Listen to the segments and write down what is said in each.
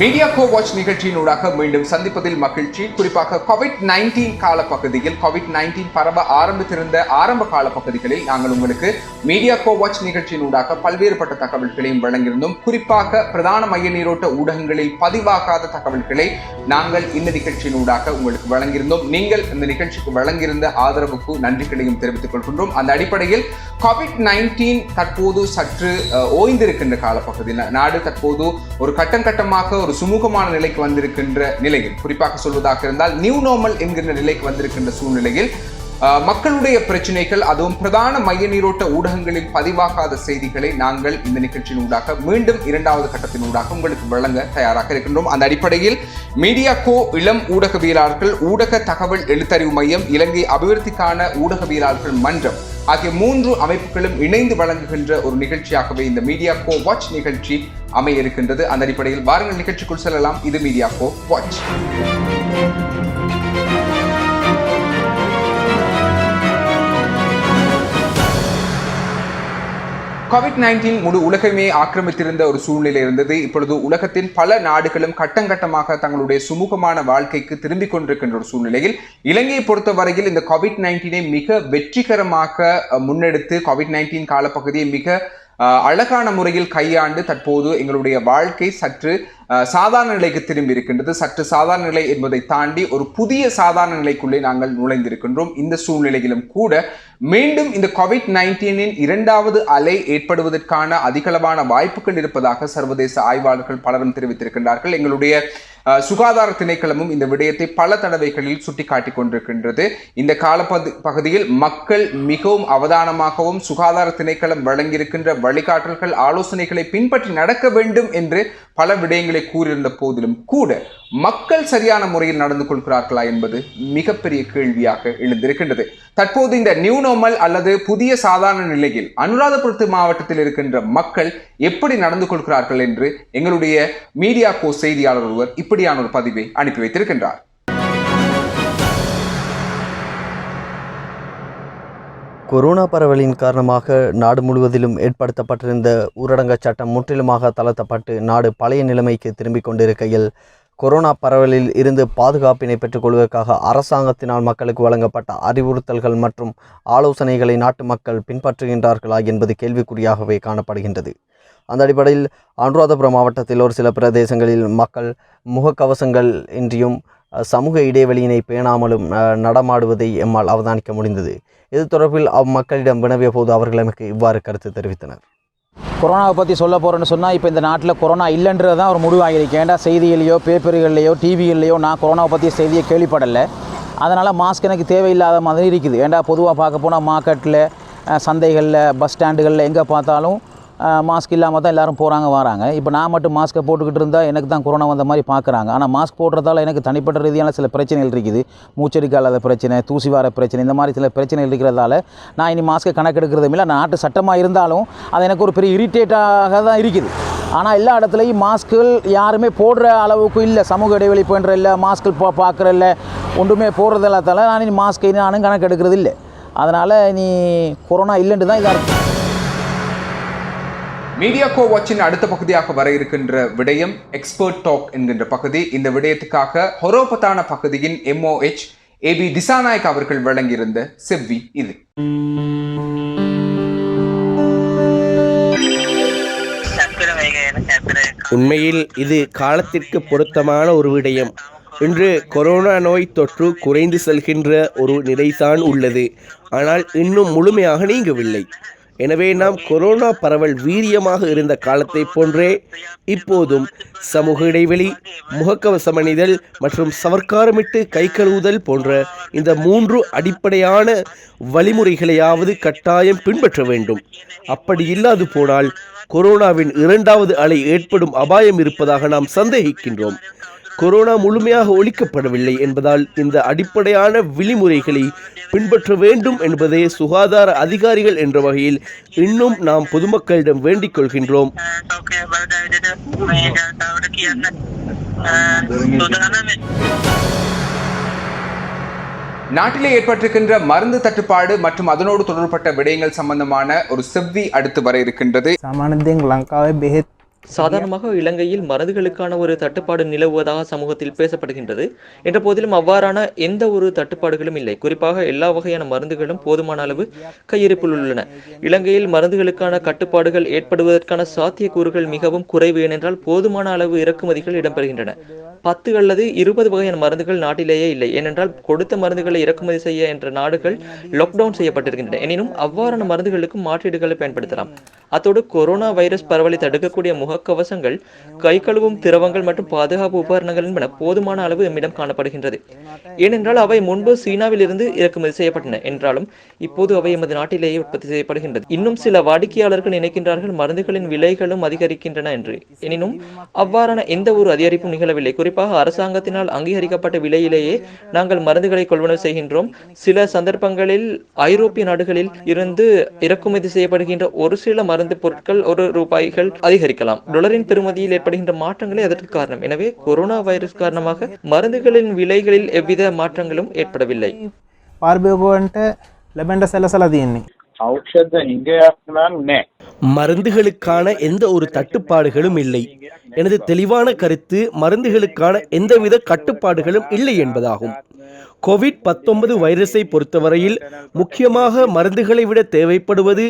Media go watch நிகழ்ச்சியினூடாக மீண்டும் சந்திப்பதில் மகிழ்ச்சி. குறிப்பாக கோவிட் நைன்டீன் காலப்பகுதியில் கோவிட் நைன்டீன் பரவ ஆரம்பித்திருந்த ஆரம்ப கால பகுதிகளில் நாங்கள் உங்களுக்கு மீடியா கோ வாட்ச் நிகழ்ச்சியினூடாக பல்வேறுபட்ட தகவல்களையும் வழங்கியிருந்தோம். குறிப்பாக பிரதான மைய நீரோட்ட ஊடகங்களில் பதிவாகாத தகவல்களை நாங்கள் இந்த நிகழ்ச்சியினூடாக உங்களுக்கு வழங்கியிருந்தோம். நீங்கள் இந்த நிகழ்ச்சிக்கு வழங்கியிருந்த ஆதரவுக்கு நன்றிகளையும் தெரிவித்துக் கொள்கின்றோம். அந்த அடிப்படையில் கோவிட் நைன்டீன் தற்போது சற்று ஓய்ந்திருக்கின்ற காலப்பகுதியில் நாடு தற்போது ஒரு கட்டம் கட்டமாக ஒரு சுமூகமான நிலைக்கு வந்திருக்கின்ற நிலையில் குறிப்பாக சொல்வதாக இருந்தால் நியூ நார்மல் என்கின்ற நிலைக்கு வந்திருக்கின்ற சூழ்நிலையில் மக்களுடைய பிரச்சனைகள் அதுவும் பிரதான மைய நீரோட்ட ஊடகங்களில் பதிவாகாத செய்திகளை நாங்கள் இந்த நிகழ்ச்சியின் ஊடாக மீண்டும் இரண்டாவது கட்டத்தின் ஊடாக உங்களுக்கு வழங்க தயாராக இருக்கின்றோம். அந்த அடிப்படையில் மீடியா கோ இளம் ஊடகவியலாளர்கள் ஊடக தகவல் எழுத்தறிவு மையம் இலங்கை அபிவிருத்திக்கான ஊடகவியலாளர்கள் மன்றம் ஆகிய மூன்று அமைப்புகளும் இணைந்து வழங்குகின்ற ஒரு நிகழ்ச்சியாகவே இந்த மீடியா கோ வாட்ச் நிகழ்ச்சி அமைய இருக்கின்றது. அந்த அடிப்படையில் வாருங்கள் நிகழ்ச்சிக்குள் செல்லலாம். இது media go watch. COVID nineteen முழு உலகமே ஆக்கிரமித்திருந்த ஒரு சூழ்நிலை இருந்தது. இப்பொழுது உலகத்தின் பல நாடுகளும் கட்டங்கட்டமாக தங்களுடைய சுமூகமான வாழ்க்கைக்கு திரும்பிக் கொண்டிருக்கின்ற ஒரு சூழ்நிலையில் இலங்கையை பொறுத்தவரையில் இந்த கோவிட் நைன்டீனை மிக வெற்றிகரமாக முன்னெடுத்து கோவிட் நைன்டீன் காலப்பகுதியை மிக அழகான முறையில் கையாண்டு தற்போது எங்களுடைய வாழ்க்கை சற்று சாதாரண நிலைக்கு திரும்பி இருக்கின்றது. சற்று சாதாரண நிலை என்பதை தாண்டி ஒரு புதிய சாதாரண நிலைக்குள்ளே நாங்கள் நுழைந்திருக்கின்றோம். இந்த சூழ்நிலையிலும் கூட மீண்டும் இந்த கோவிட் நைன்டீனின் இரண்டாவது அலை ஏற்படுவதற்கான அதிகளவான வாய்ப்புகள் இருப்பதாக சர்வதேச ஆய்வாளர்கள் பலரும் தெரிவித்திருக்கின்றார்கள். எங்களுடைய சுகாதார திணைக்களமும் இந்த விடயத்தை பல தடவைகளில் சுட்டிக்காட்டி கொண்டிருக்கின்றது இந்த காலப்பகு பகுதியில் மக்கள் மிகவும் அவதானமாகவும் சுகாதார திணைக்களம் வழங்கியிருக்கின்ற வழிகாட்டல்கள் ஆலோசனைகளை பின்பற்றி நடக்க வேண்டும் என்று பல விடயங்களை கூறியிருந்த போதிலும் கூட மக்கள் சரியான முறையில் நடந்து கொள்கிறார்களா என்பது மிகப்பெரிய கேள்வியாக எழுந்திருக்கின்றது. தற்போது இந்த நியூ நார்மல் அல்லது புதிய சாதாரண நிலையில் அனுராதபுரத்து மாவட்டத்தில் இருக்கின்ற மக்கள் எப்படி நடந்து கொள்கிறார்கள் என்று எங்களுடைய மீடியா கோ செய்தியாளர் ஒருவர் இப்படியான ஒரு பதிவை அனுப்பி வைத்திருக்கின்றார். கொரோனா பரவலின் காரணமாக நாடு முழுவதிலும் ஏற்படுத்தப்பட்டிருந்த ஊரடங்கு சட்டம் முற்றிலுமாக தளர்த்தப்பட்டு நாடு பழைய நிலைமைக்கு திரும்பிக் கொண்டிருக்கையில் கொரோனா பரவலில் இருந்து பாதுகாப்பினை பெற்றுக்கொள்வதற்காக அரசாங்கத்தினால் மக்களுக்கு வழங்கப்பட்ட அறிவுறுத்தல்கள் மற்றும் ஆலோசனைகளை நாட்டு மக்கள் பின்பற்றுகின்றார்களா என்பது கேள்விக்குறியாகவே காணப்படுகின்றது. அந்த அடிப்படையில் அனுராதபுரம் மாவட்டத்தில் ஒரு சில பிரதேசங்களில் மக்கள் முகக்கவசங்கள் இன்றியும் சமூக இடைவெளியினை பேணாமலும் நடமாடுவதை எம்மால் அவதானிக்க முடிந்தது. இது தொடர்பில் அம்மக்களிடம் வினவிய போது அவர்கள் எனக்கு இவ்வாறு கருத்து தெரிவித்தனர். கொரோனாவை பற்றி சொல்ல போகிறேன்னு சொன்னால் இப்போ இந்த நாட்டில் கொரோனா இல்லைன்றது தான் ஒரு முடிவாகிருக்கு ஏன்டா செய்திகளையோ பேப்பர்கள்லையோ டிவிகள்லையோ நான் கொரோனாவை பற்றிய செய்தியை கேள்விப்படலை. அதனால் மாஸ்க் எனக்கு தேவையில்லாத மாதிரி இருக்குது. ஏன்டா பொதுவாக பார்க்க போனால் மார்க்கெட்டில் சந்தைகளில் பஸ் ஸ்டாண்டுகளில் எங்கே பார்த்தாலும் மாஸ்க் இல்லாமல் தான் எல்லோரும் போகிறாங்க வராங்க. இப்போ நான் மட்டும் மாஸ்க்கை போட்டுக்கிட்டு இருந்தால் எனக்கு தான் கொரோனா வந்த மாதிரி பார்க்குறாங்க ஆனால் மாஸ்க் போடுறதால எனக்கு தனிப்பட்ட ரீதியான சில பிரச்சனைகள் இருக்குது. மூச்சடிக்காலாத பிரச்சனை தூசி வார பிரச்சனை இந்த மாதிரி சில பிரச்சனைகள் இருக்கிறதால நான் இனி மாஸ்க்கை கணக்கெடுக்கிறதும் இல்லை. நாட்டு சட்டமாக இருந்தாலும் அது எனக்கு ஒரு பெரிய இரிட்டேட்டாக தான் இருக்குது. ஆனால் எல்லா இடத்துலையும் மாஸ்க்குகள் யாருமே போடுற அளவுக்கு இல்லை. சமூக இடைவெளி போன்ற இல்லை. மாஸ்க்கு பா பார்க்குற இல்லை. ஒன்றுமே போடுறது இல்லாதால நான் இனி மாஸ்க்கை நானும் கணக்கெடுக்கிறது இல்லை. அதனால் இனி கொரோனா இல்லைன்ட்டு தான் இதாக இருக்கும் மீடியா கோ வாட்சின் அடுத்த பகுதியாக வர இருக்கின்ற விடயம் எக்ஸ்பர்ட் டாக் என்கின்ற பகுதி. இந்த விடயத்துக்காக ஹொரோபத்தான பகுதியின் எம்ஓஹெச் ஏபி திசாநாயக் அவர்கள் வழங்கியிருந்த செவ்வி இது. உண்மையில் இது காலத்திற்கு பொருத்தமான ஒரு விடயம். இன்று கொரோனா நோய் தொற்று குறைந்து செல்கின்ற ஒரு நிலைதான் உள்ளது. ஆனால் இன்னும் முழுமையாக நீங்கவில்லை. எனவே நாம் கொரோனா பரவல் வீரியமாக இருந்த காலத்தை போன்றே இப்போதும் சமூக இடைவெளி முகக்கவசம் அணிதல் மற்றும் சவர்க்காரமிட்டு கை கழுவுதல் போன்ற இந்த மூன்று அடிப்படையான வழிமுறைகளையாவது கட்டாயம் பின்பற்ற வேண்டும். அப்படி இல்லாது போனால் கொரோனாவின் இரண்டாவது அலை ஏற்படும் அபாயம் இருப்பதாக நாம் சந்தேகிக்கின்றோம். கொரோனா முழுமையாக ஒழிக்கப்படவில்லை என்பதால் இந்த அடிப்படையான விழிமுறைகளை பின்பற்ற வேண்டும் என்பதே சுகாதார அதிகாரிகள் என்ற வகையில் இன்னும் நாம் பொதுமக்களிடம் வேண்டிக் கொள்கின்றோம். நாட்டிலே ஏற்பட்டிருக்கின்ற மருந்து தட்டுப்பாடு மற்றும் அதனோடு தொடர்பட்ட விடயங்கள் சம்பந்தமான ஒரு செவ்வி அடுத்து வர இருக்கின்றது. சாமானத்தின் லங்காவை பெஹத் சாதாரணமாக இலங்கையில் மருந்துகளுக்கான ஒரு தட்டுப்பாடு நிலவுவதாக சமூகத்தில் பேசப்படுகின்றது. என்ற போதிலும் அவ்வாறான எந்த ஒரு தட்டுப்பாடுகளும் இல்லை. குறிப்பாக எல்லா வகையான மருந்துகளும் போதுமான அளவு கையிருப்பில் உள்ளன. இலங்கையில் மருந்துகளுக்கான கட்டுப்பாடுகள் ஏற்படுவதற்கான சாத்தியக்கூறுகள் மிகவும் குறைவு ஏனென்றால் போதுமான அளவு இறக்குமதிகள் இடம்பெறுகின்றன. பத்து அல்லது இருபது வகையான மருந்துகள் நாட்டிலேயே இல்லை. ஏனென்றால் கொடுத்த மருந்துகளை இறக்குமதி செய்ய என்ற நாடுகள் லாக்டவுன் செய்யப்பட்டிருக்கின்றன. எனினும் அவ்வாறான மருந்துகளுக்கும் மாற்றீடுகளை பயன்படுத்தலாம். அத்தோடு கொரோனா வைரஸ் பரவலை தடுக்கக்கூடிய முகக்கவசங்கள் கை கழுவும் திரவங்கள் மற்றும் பாதுகாப்பு உபகரணங்கள் என்பன போதுமான அளவு எம்மிடம் காணப்படுகின்றது. ஏனென்றால் அவை முன்பு சீனாவில் இருந்து இறக்குமதி செய்யப்பட்டன. என்றாலும் இப்போது அவை எமது நாட்டிலேயே உற்பத்தி செய்யப்படுகின்றது. இன்னும் சில வாடிக்கையாளர்கள் நினைக்கின்றார்கள் மருந்துகளின் விலைகளும் அதிகரிக்கின்றன என்று. எனினும் அவ்வாறான எந்த ஒரு அதிகரிப்பும் நிகழவில்லை. குறிப்பாக குறிப்பாக அரசாங்கத்தினால் அங்கீகரிக்கப்பட்ட விலையிலேயே நாங்கள் மருந்துகளை கொள்வனவு செய்கின்றோம். சில சந்தர்ப்பங்களில் ஐரோப்பிய நாடுகளில் இருந்து இறக்குமதி செய்யப்படுகின்ற ஒரு சில மருந்து பொருட்கள் ஒரு ரூபாய்கள் அதிகரிக்கலாம். டொலரின் திருமதியில் ஏற்படுகின்ற மாற்றங்களே அதற்கு காரணம். எனவே கொரோனா வைரஸ் காரணமாக மருந்துகளின் விலைகளில் எவ்வித மாற்றங்களும் ஏற்படவில்லை. பார்பிகோன்ட்டு லெபெண்ட செல்ல செலதீன்னி மருந்துகளுக்கான எந்த ஒரு தட்டுப்பாடுகளும் இல்லை. எனது தெளிவான கருத்து மருந்துகளுக்கான எந்தவித கட்டுப்பாடுகளும் இல்லை என்பதாகும். கோவிட் பத்தொன்பது வைரஸை பொறுத்தவரையில் முக்கியமாக மருந்துகளை விட தேவைப்படுவது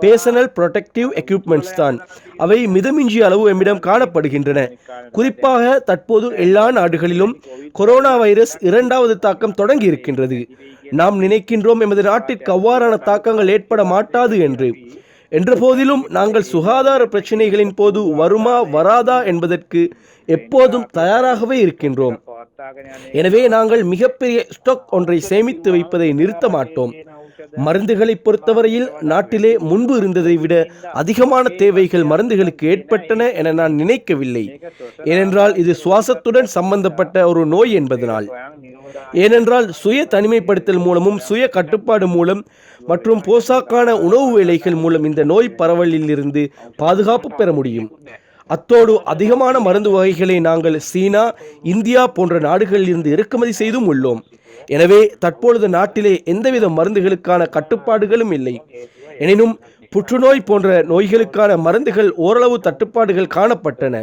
பேசனல் ப்ரொடெக்டிவ் எக்யூப்மெண்ட்ஸ் தான். அவை மிதமிஞ்சிய அளவு எம்மிடம் காணப்படுகின்றன. குறிப்பாக தற்போது எல்லா நாடுகளிலும் கொரோனா வைரஸ் இரண்டாவது தாக்கம் தொடங்கி இருக்கின்றது நாம் நினைக்கின்றோம் எமது நாட்டிற்கு அவ்வாறான தாக்கங்கள் ஏற்பட மாட்டாது என்று. என்ற போதிலும் நாங்கள் சுகாதார பிரச்சினைகளின் போது வருமா வராதா என்பதற்கு எப்போதும் தயாராகவே இருக்கின்றோம். எனவே நாங்கள் மிகப்பெரிய ஸ்டாக் ஒன்றை சேமித்து வைப்பதை நிறுத்த மாட்டோம். மருந்துகளை பொறுத்தவரையில் நாட்டிலே முன்பு இருந்ததை விட அதிகமான தேவைகள் மருந்துகளுக்கு ஏற்பட்டன என நான் நினைக்கவில்லை. ஏனென்றால் இது சுவாசத்துடன் சம்பந்தப்பட்ட ஒரு நோய் என்பதனால். ஏனென்றால் சுய தனிமைப்படுத்தல் மூலமும் சுய கட்டுப்பாடு மூலம் மற்றும் போசாக்கான உணவு வேலைகள் மூலம் இந்த நோய் பரவலில் இருந்து பாதுகாப்பு பெற முடியும். அத்தோடு அதிகமான மருந்து வகைகளை நாங்கள் சீனா இந்தியா போன்ற நாடுகளில் இருந்து இறக்குமதி செய்தும் உள்ளோம். எனவே தற்பொழுது நாட்டிலே எந்தவித மருந்துகளுக்கான கட்டுப்பாடுகளும் இல்லை. எனினும் புற்றுநோய் போன்ற நோய்களுக்கான மருந்துகள் ஓரளவு தட்டுப்பாடுகள் காணப்பட்டன.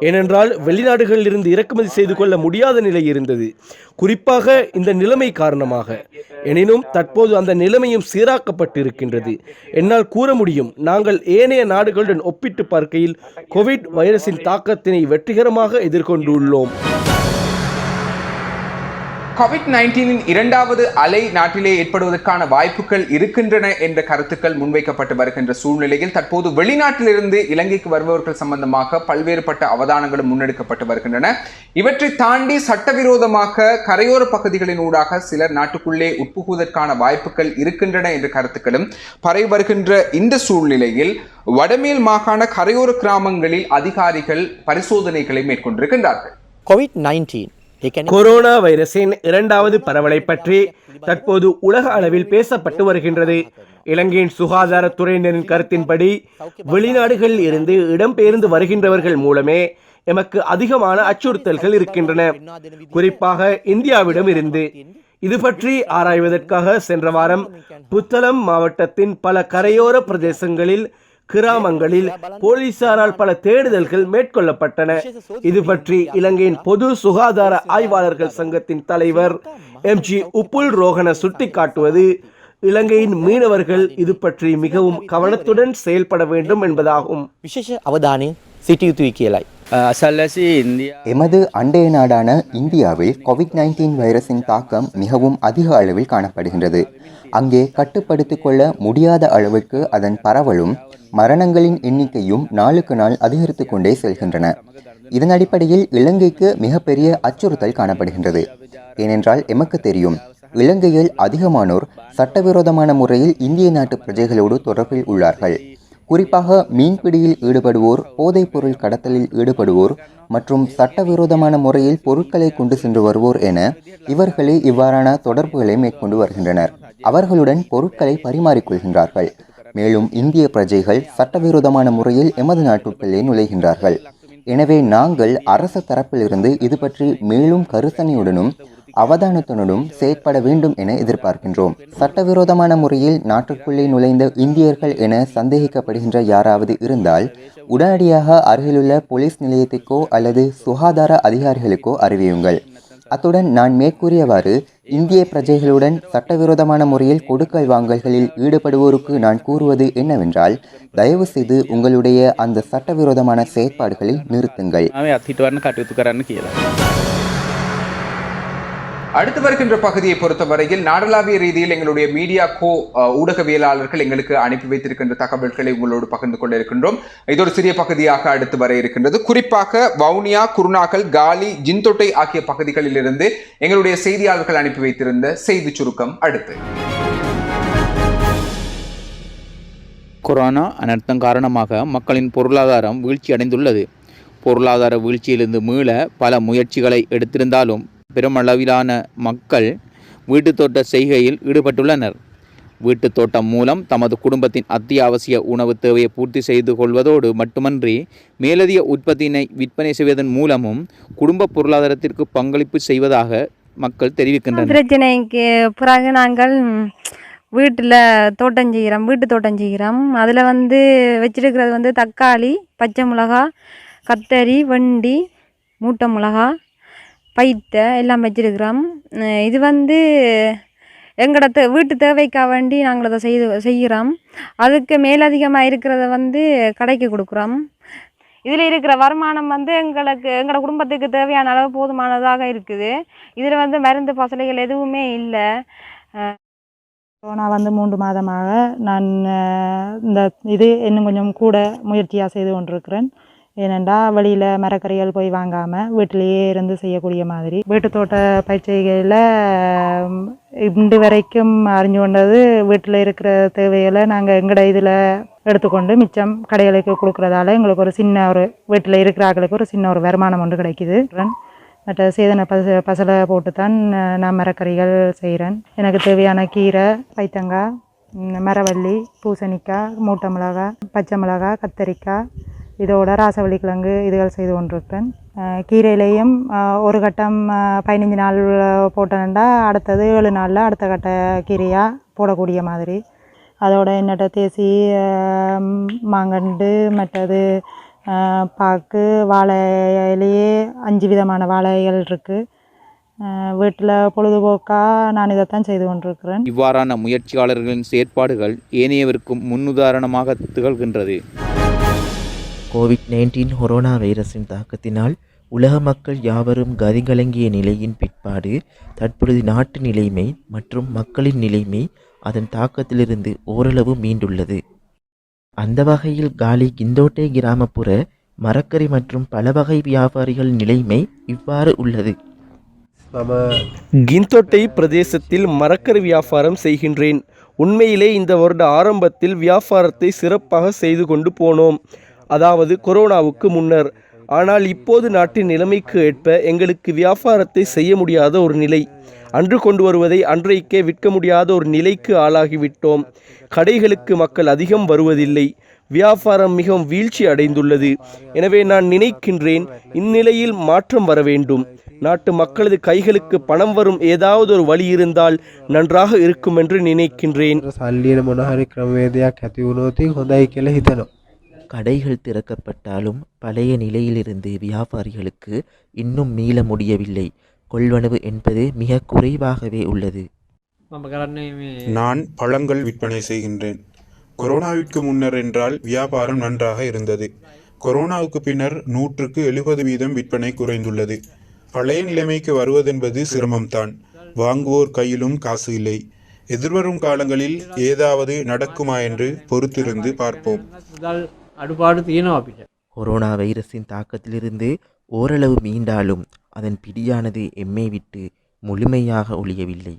ஏனென்றால் வெளிநாடுகளில் இருந்து இறக்குமதி செய்து கொள்ள முடியாத நிலை இருந்தது. குறிப்பாக இந்த நிலைமை காரணமாக. எனினும் தற்போது அந்த நிலைமையும் சீராக்கப்பட்டிருக்கின்றது. என்னால் கூற முடியும் நாங்கள் ஏனைய நாடுகளுடன் ஒப்பிட்டு பார்க்கையில் கோவிட் வைரஸின் தாக்கத்தினை வெற்றிகரமாக எதிர்கொண்டுள்ளோம். கோவிட் நைன்டீனின் இரண்டாவது அலை நாட்டிலே ஏற்படுவதற்கான வாய்ப்புகள் இருக்கின்றன என்ற கருத்துக்கள் முன்வைக்கப்பட்டு வருகின்ற சூழ்நிலையில் தற்போது வெளிநாட்டிலிருந்து இலங்கைக்கு வருபவர்கள் சம்பந்தமாக பல்வேறுபட்ட அவதானங்களும் முன்னெடுக்கப்பட்டு வருகின்றன. இவற்றை தாண்டி சட்டவிரோதமாக கரையோர பகுதிகளின் ஊடாக சிலர் நாட்டுக்குள்ளே உட்புகுவதற்கான வாய்ப்புகள் இருக்கின்றன என்ற கருத்துக்களும் பரவி வருகின்ற இந்த சூழ்நிலையில் வடமேல் மாகாண கரையோர கிராமங்களில் அதிகாரிகள் பரிசோதனைகளை மேற்கொண்டிருக்கின்றார்கள். கோவிட் நைன்டீன் கொரோனா வைரஸின் இரண்டாவது பரவலை பற்றி தற்போது உலக அளவில் பேசப்பட்டு வருகின்றது. இலங்கையின் சுகாதாரத்துறையினரின் கருத்தின்படி வெளிநாடுகளில் இருந்து இடம்பெயர்ந்து வருகின்றவர்கள் மூலமே எமக்கு அதிகமான அச்சுறுத்தல்கள் இருக்கின்றன. குறிப்பாக இந்தியாவிடம் இருந்து. இது பற்றி ஆராய்வதற்காக சென்ற வாரம் புத்தளம் மாவட்டத்தின் பல கரையோர பிரதேசங்களில் கிராமங்களில் போலீசாரால் பல தேடுதல்கள் மேற்கொள்ளப்பட்டன. இது பற்றி இலங்கையின் பொது சுகாதார ஆய்வாளர்கள் சங்கத்தின் தலைவர் எம் ஜி உப்புல் ரோகன சுட்டிக்காட்டுவது இலங்கையின் மீனவர்கள் இது பற்றி மிகவும் கவனத்துடன் செயல்பட வேண்டும் என்பதாகும். விசேஷ அவதானி சிட்டியுத்துவிக்கியலாய் அசல்லசி இந்தியா. எமது அண்டைய நாடான இந்தியாவில் கோவிட் நைன்டீன் வைரஸின் தாக்கம் மிகவும் அதிக அளவில் காணப்படுகின்றது. அங்கே கட்டுப்படுத்திக் கொள்ள முடியாத அளவுக்கு அதன் பரவலும் மரணங்களின் எண்ணிக்கையும் நாளுக்கு நாள் அதிகரித்து கொண்டே செல்கின்றன. இதன் அடிப்படையில் இலங்கைக்கு மிகப்பெரிய அச்சுறுத்தல் காணப்படுகின்றது. ஏனென்றால் எமக்கு தெரியும் இலங்கையில் அதிகமானோர் சட்டவிரோதமான முறையில் இந்திய நாட்டு பிரஜைகளோடு தொடர்பில் உள்ளார்கள். குறிப்பாக மீன்பிடியில் ஈடுபடுவோர் போதைப்பொருள் கடத்தலில் ஈடுபடுவோர் மற்றும் சட்டவிரோதமான முறையில் பொருட்களை கொண்டு சென்று வருவோர் என இவர்களே இவ்வாறான தொடர்புகளை மேற்கொண்டு வருகின்றனர். அவர்களுடன் பொருட்களை பரிமாறிக்கொள்கின்றார்கள் மேலும் இந்திய பிரஜைகள் சட்டவிரோதமான முறையில் எமது நாட்டுக்குள்ளே நுழைகின்றார்கள். எனவே நாங்கள் அரச தரப்பிலிருந்து இது பற்றி மேலும் கருத்தனையுடனும் அவதானத்துடனும் செயற்பட வேண்டும் என எதிர்பார்க்கின்றோம். சட்டவிரோதமான முறையில் நாட்டிற்குள்ளே நுழைந்த இந்தியர்கள் என சந்தேகிக்கப்படுகின்ற யாராவது இருந்தால் உடனடியாக அருகிலுள்ள போலீஸ் நிலையத்துக்கோ அல்லது சுகாதார அதிகாரிகளுக்கோ அறிவியுங்கள். அத்துடன் நான் மேற்கூறியவாறு இந்திய பிரஜைகளுடன் சட்டவிரோதமான முறையில் கொடுக்கல் வாங்கல்களில் ஈடுபடுவோருக்கு நான் கூறுவது என்னவென்றால் தயவு செய்து உங்களுடைய அந்த சட்டவிரோதமான செயற்பாடுகளை நிறுத்துங்கள். அடுத்து வருகின்ற பகுதியை பொறுத்தவரையில் நாடளாவிய ரீதியில் எங்களுடைய மீடியா கோ ஊடகவியலாளர்கள் எங்களுக்கு அனுப்பி வைத்திருக்கின்ற தகவல்களை உங்களோடு பகிர்ந்து கொண்டிருக்கின்றோம். இது ஒரு சிறிய பகுதியாக அடுத்து வர இருக்கின்றது. குறிப்பாக வவுனியா குருநாகல் காலி ஜிந்தொட்டை ஆகிய பகுதிகளிலிருந்து எங்களுடைய செய்தியாளர்கள் அனுப்பி வைத்திருந்த செய்தி சுருக்கம் அடுத்து. கொரோனா அனர்த்தம் காரணமாக மக்களின் பொருளாதாரம் வீழ்ச்சி அடைந்துள்ளது பொருளாதார வீழ்ச்சியிலிருந்து மீள பல முயற்சிகளை எடுத்திருந்தாலும் பெருமளவிலான மக்கள் வீட்டுத் தோட்ட செய்கையில் ஈடுபட்டுள்ளனர். வீட்டுத் தோட்டம் மூலம் தமது குடும்பத்தின் அத்தியாவசிய உணவு தேவையை பூர்த்தி செய்து கொள்வதோடு மட்டுமன்றி மேலதிக உற்பத்தியினை விற்பனை செய்வதன் மூலமும் குடும்ப பொருளாதாரத்திற்கு பங்களிப்பு செய்வதாக மக்கள் தெரிவிக்கின்றனர். பிரச்சனைக்கு பிறகு நாங்கள் வீட்டில் தோட்டம் செய்கிறோம் வீட்டு தோட்டம் செய்கிறோம். அதில் வந்து வச்சிருக்கிறது வந்து தக்காளி பச்சை மிளகா கத்தரி வண்டி மூட்டை மிளகா பைத்தை எல்லாம் வச்சிருக்கிறோம். இது வந்து எங்களோட தே வீட்டு தேவைக்காக வேண்டி நாங்கள் அதை செய்து செய்கிறோம். அதுக்கு மேலதிகமாக இருக்கிறத வந்து கடைக்கு கொடுக்குறோம். இதில் இருக்கிற வருமானம் வந்து எங்களுக்கு எங்களோட குடும்பத்துக்கு தேவையான அளவு போதுமானதாக இருக்குது. இதில் வந்து மருந்து பசலைகள் எதுவுமே இல்லை. கொரோனா வந்து மூன்று மாதமாக நான் இந்த இது இன்னும் கொஞ்சம் கூட முயற்சியாக செய்து கொண்டிருக்கிறேன். ஏனெண்டா வழியில் மரக்கறிகள் போய் வாங்காமல் வீட்டிலேயே இருந்து செய்யக்கூடிய மாதிரி. வீட்டு தோட்ட பயிற்சிகளில் இன்று வரைக்கும் அறிஞ்சு கொண்டது வீட்டில் இருக்கிற தேவைகளை நாங்கள் எங்களோட இதில் எடுத்துக்கொண்டு மிச்சம் கடைகளுக்கு கொடுக்குறதால எங்களுக்கு ஒரு சின்ன ஒரு வீட்டில் இருக்கிற ஆக்களுக்கு ஒரு சின்ன ஒரு வருமானம் ஒன்று கிடைக்குது. மற்ற சேதன பச பசலை போட்டு தான் நான் மரக்கறிகள் செய்கிறேன் எனக்கு தேவையான கீரை பைத்தங்காய் மரவள்ளி பூசணிக்காய் மூட்டை மிளகாய் பச்சை மிளகாய் கத்தரிக்காய் இதோட ராசவள்ளி கிழங்கு இதுகள் செய்து கொண்டிருக்கிறேன் கீரையிலையும் ஒரு கட்டம் பதினஞ்சு நாள் போட்டேன்டா அடுத்தது ஏழு நாளில் அடுத்த கட்ட கீரையாக போடக்கூடிய மாதிரி. அதோட என்னட்ட தேசி மாங்கண்டு மற்றது பாக்கு வாழையிலேயே அஞ்சு விதமான வாழைகள் இருக்குது வீட்டில் பொழுதுபோக்காக நான் இதைத்தான் செய்து கொண்டிருக்கிறேன். இவ்வாறான முயற்சியாளர்களின் செயற்பாடுகள் ஏனையவருக்கும் முன்னுதாரணமாக திகழ்கின்றது. கோவிட் நைன்டீன் கொரோனா வைரஸின் தாக்கத்தினால் உலக மக்கள் யாவரும் கதிகலங்கிய நிலையின் பிற்பாடு தற்பொழுது நாட்டு நிலைமை மற்றும் மக்களின் நிலைமை அதன் தாக்கத்திலிருந்து ஓரளவு மீண்டுள்ளது. அந்த வகையில் காலி கிந்தோட்டை கிராமப்புற மரக்கறி மற்றும் பல வகை வியாபாரிகள் நிலைமை இவ்வாறு உள்ளது. கிந்தொட்டை பிரதேசத்தில் மரக்கறி வியாபாரம் செய்கின்றேன். உண்மையிலே இந்த வருட ஆரம்பத்தில் வியாபாரத்தை சிறப்பாக செய்து கொண்டு போனோம். அதாவது கொரோனாவுக்கு முன்னர். ஆனால் இப்போது நாட்டின் நிலைமைக்கு ஏற்ப எங்களுக்கு வியாபாரத்தை செய்ய முடியாத ஒரு நிலை. அன்று கொண்டு வருவதை அன்றைக்கே விற்க முடியாத ஒரு நிலைக்கு ஆளாகிவிட்டோம். கடைகளுக்கு மக்கள் அதிகம் வருவதில்லை. வியாபாரம் மிகவும் வீழ்ச்சி அடைந்துள்ளது. எனவே நான் நினைக்கின்றேன் இந்நிலையில் மாற்றம் வர வேண்டும். நாட்டு மக்களது கைகளுக்கு பணம் வரும் ஏதாவது ஒரு வழி இருந்தால் நன்றாக இருக்கும் என்று நினைக்கின்றேன். கடைகள் திறக்கப்பட்டாலும் பழைய நிலையிலிருந்து வியாபாரிகளுக்கு இன்னும் மீள முடியவில்லை. கொள்வனவு என்பது மிக குறைவாகவே உள்ளது. நான் பழங்கள் விற்பனை செய்கின்றேன். கொரோனாவிற்கு முன்னர் என்றால் வியாபாரம் நன்றாக இருந்தது. கொரோனாவுக்கு பின்னர் நூற்றுக்கு எழுபது வீதம் விற்பனை குறைந்துள்ளது. பழைய நிலைமைக்கு வருவதென்பது சிரமம்தான். வாங்குவோர் கையிலும் காசு இல்லை. எதிர்வரும் காலங்களில் ஏதாவது நடக்குமா என்று பொறுத்திருந்து பார்ப்போம். கொரோனா வைரஸின் தாக்கத்திலிருந்து ஓரளவு மீண்டாலும் அதன் பிடியானது எம்மை விட்டு முழுமையாக ஒழியவில்லை.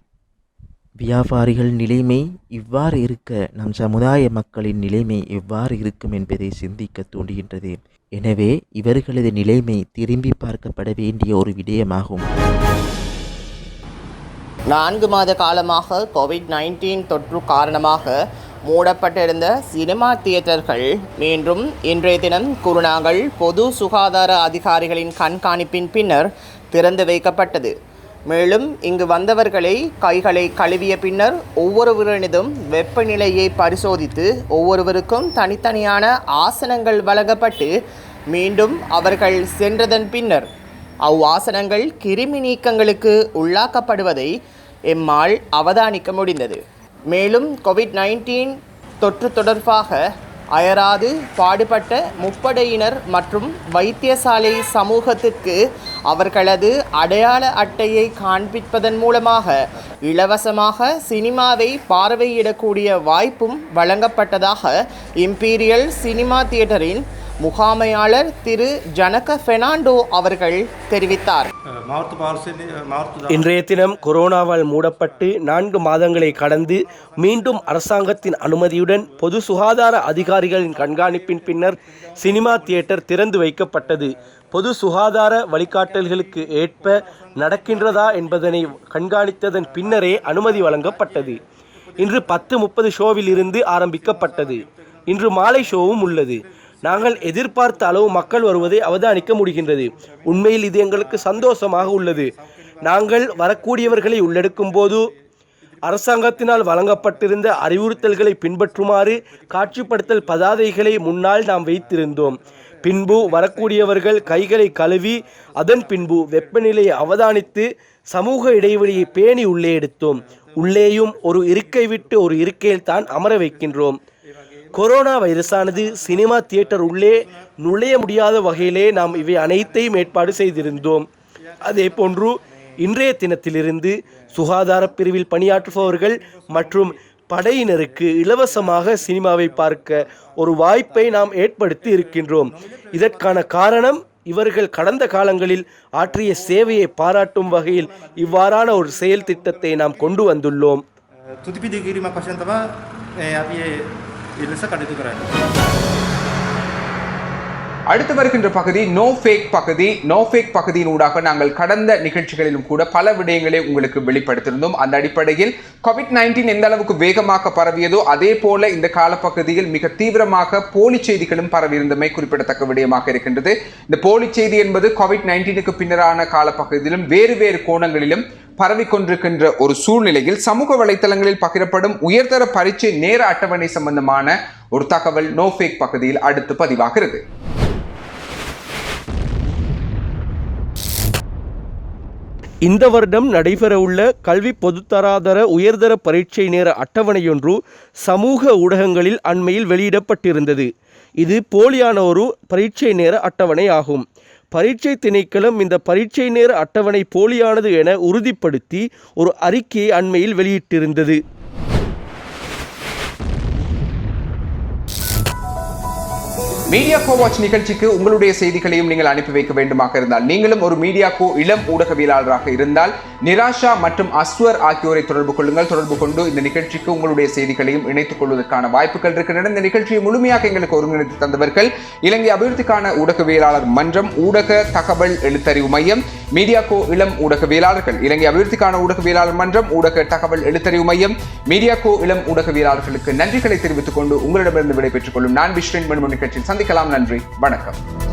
வியாபாரிகள் நிலைமை இவ்வாறு இருக்க நம் சமுதாய மக்களின் நிலைமை எவ்வாறு இருக்கும் என்பதை சிந்திக்க தூண்டுகின்றது. எனவே இவர்களது நிலைமை திரும்பி பார்க்கப்பட வேண்டிய ஒரு விடயமாகும். நான்கு மாத காலமாக கோவிட் நைன்டீன் தொற்று காரணமாக மூடப்பட்டிருந்த சினிமா தியேட்டர்கள் மீண்டும் இன்றைய தினம் குருநாகல் பொது சுகாதார அதிகாரிகளின் கண்காணிப்பின் பின்னர் திறந்து வைக்கப்பட்டது. மேலும் இங்கு வந்தவர்களை கைகளை கழுவிய பின்னர் ஒவ்வொருவரினதும் வெப்பநிலையை பரிசோதித்து ஒவ்வொருவருக்கும் தனித்தனியான ஆசனங்கள் வழங்கப்பட்டு மீண்டும் அவர்கள் சென்றதன் பின்னர் அவ்வாசனங்கள் கிருமி நீக்கங்களுக்கு உள்ளாக்கப்படுவதை எம்மால் அவதானிக்க முடிந்தது. மேலும் கோவிட் நைன்டீன் தொற்று தொடர்பாக அயராது பாடுபட்ட முப்படையினர் மற்றும் வைத்தியசாலை சமூகத்திற்கு அவர்களது அடையாள அட்டையை காண்பிப்பதன் மூலமாக இலவசமாக சினிமாவை பார்வையிடக்கூடிய வாய்ப்பும் வழங்கப்பட்டதாக இம்பீரியல் சினிமா தியேட்டரின் முகாமையாளர் திரு ஜனக பெர்னாண்டோ அவர்கள் தெரிவித்தார். இன்றைய தினம் கொரோனாவால் மூடப்பட்டு நான்கு மாதங்களை கடந்து மீண்டும் அரசாங்கத்தின் அனுமதியுடன் பொது சுகாதார அதிகாரிகளின் கண்காணிப்பின் பின்னர் சினிமா தியேட்டர் திறந்து வைக்கப்பட்டது. பொது சுகாதார வழிகாட்டல்களுக்கு ஏற்ப நடக்கின்றதா என்பதனை கண்காணித்ததன் பின்னரே அனுமதி வழங்கப்பட்டது. இன்று பத்து முப்பது ஷோவில் இருந்து ஆரம்பிக்கப்பட்டது. இன்று மாலை ஷோவும் உள்ளது. நாங்கள் எதிர்பார்த்த அளவு மக்கள் வருவதை அவதானிக்க முடிகின்றது. உண்மையில் இது எங்களுக்கு சந்தோஷமாக உள்ளது. நாங்கள் வரக்கூடியவர்களை உள்ளெடுக்கும் போது அரசாங்கத்தினால் வழங்கப்பட்டிருந்த அறிவுறுத்தல்களை பின்பற்றுமாறு காட்சிப்படுத்தல் பதாதைகளை முன்னால் நாம் வைத்திருந்தோம். பின்பு வரக்கூடியவர்கள் கைகளை கழுவி அதன் பின்பு வெப்பநிலையை அவதானித்து சமூக இடைவெளியை பேணி உள்ளே எடுத்தோம். உள்ளேயும் ஒரு இருக்கை விட்டு ஒரு இருக்கையில் தான் அமர வைக்கின்றோம். கொரோனா வைரஸானது சினிமா தியேட்டர் உள்ளே நுழைய முடியாத வகையிலே நாம் இவை அனைத்தையும் ஏற்பாடு செய்திருந்தோம். அதே போன்று இன்றைய தினத்திலிருந்து சுகாதார பிரிவில் பணியாற்றுபவர்கள் மற்றும் படையினருக்கு இலவசமாக சினிமாவை பார்க்க ஒரு வாய்ப்பை நாம் ஏற்படுத்தி இருக்கின்றோம். இதற்கான காரணம் இவர்கள் கடந்த காலங்களில் ஆற்றிய சேவையை பாராட்டும் வகையில் இவ்வாறான ஒரு செயல் திட்டத்தை நாம் கொண்டு வந்துள்ளோம். තුතිපිදි කිරීමක් වශයෙන් තමයි මේ අපි ඒ ලෙස කටයුතු කරන්නේ. அடுத்து வருகின்ற பகுதி நோ ஃபேக் பகுதி நோ ஃபேக் பகுதியின் ஊடாக நாங்கள் கடந்த நிகழ்ச்சிகளிலும் கூட பல விடயங்களை உங்களுக்கு வெளிப்படுத்தியிருந்தோம் அந்த அடிப்படையில் கோவிட் நைன்டீன் எந்த அளவுக்கு வேகமாக பரவியதோ அதே போல இந்த காலப்பகுதியில் மிக தீவிரமாக போலி செய்திகளும் பரவியிருந்தமை குறிப்பிடத்தக்க விடயமாக இருக்கின்றது இந்த போலி செய்தி என்பது கோவிட் நைன்டீனுக்கு பின்னரான காலப்பகுதியிலும் வேறு வேறு கோணங்களிலும் பரவிக்கொண்டிருக்கின்ற ஒரு சூழ்நிலையில் சமூக வலைத்தளங்களில் பகிரப்படும் உயர்தர பரீட்சை நேர அட்டவணை சம்பந்தமான ஒரு தகவல் நோஃபேக் பகுதியில் அடுத்து பதிவாகிறது. இந்த வருடம் நடைபெறவுள்ள கல்வி பொதுத்தராதர உயர்தர பரீட்சை நேர அட்டவணையொன்று சமூக ஊடகங்களில் அண்மையில் வெளியிடப்பட்டிருந்தது. இது போலியான ஒரு பரீட்சை நேர அட்டவணை ஆகும் பரீட்சை திணைக்களம் இந்த பரீட்சை நேர அட்டவணை போலியானது என உறுதிப்படுத்தி ஒரு அறிக்கையை அண்மையில் வெளியிட்டிருந்தது. மீடியா கோ வாட்ச் நிகழ்ச்சிக்கு உங்களுடைய செய்திகளையும் நீங்கள் அனுப்பி வைக்க வேண்டுமாக இருந்தால் நீங்களும் ஒரு மீடியா கோ இளம் ஊடகவியலாளராக இருந்தால் நிராஷா மற்றும் அஸ்வர் ஆகியோரை தொடர்பு கொள்ளுங்கள். தொடர்பு கொண்டு இந்த நிகழ்ச்சிக்கு உங்களுடைய செய்திகளையும் இணைத்துக் கொள்வதற்கான வாய்ப்புகள் இருக்கின்றன. இந்த நிகழ்ச்சியை முழுமையாக எங்களுக்கு ஒருங்கிணைத்து தந்தவர்கள் இலங்கை அபிவிருத்திக்கான ஊடகவியலாளர் மன்றம் ஊடக தகவல் எழுத்தறிவு மையம் மீடியா கோ இளம் ஊடகவியலாளர்கள் இலங்கை அபிவிருத்திக்கான ஊடகவியலாளர் மன்றம் ஊடக தகவல் எழுத்தறிவு மையம் மீடியா கோ இளம் ஊடகவியலாளர்களுக்கு நன்றிகளை தெரிவித்துக் கொண்டு உங்களிடமிருந்து விடைபெற்றுக் கொள்ளும் நான் விஸ்வன் மணிமணி நிகழ்ச்சியில் சந்திக்கலாம். நன்றி. வணக்கம்.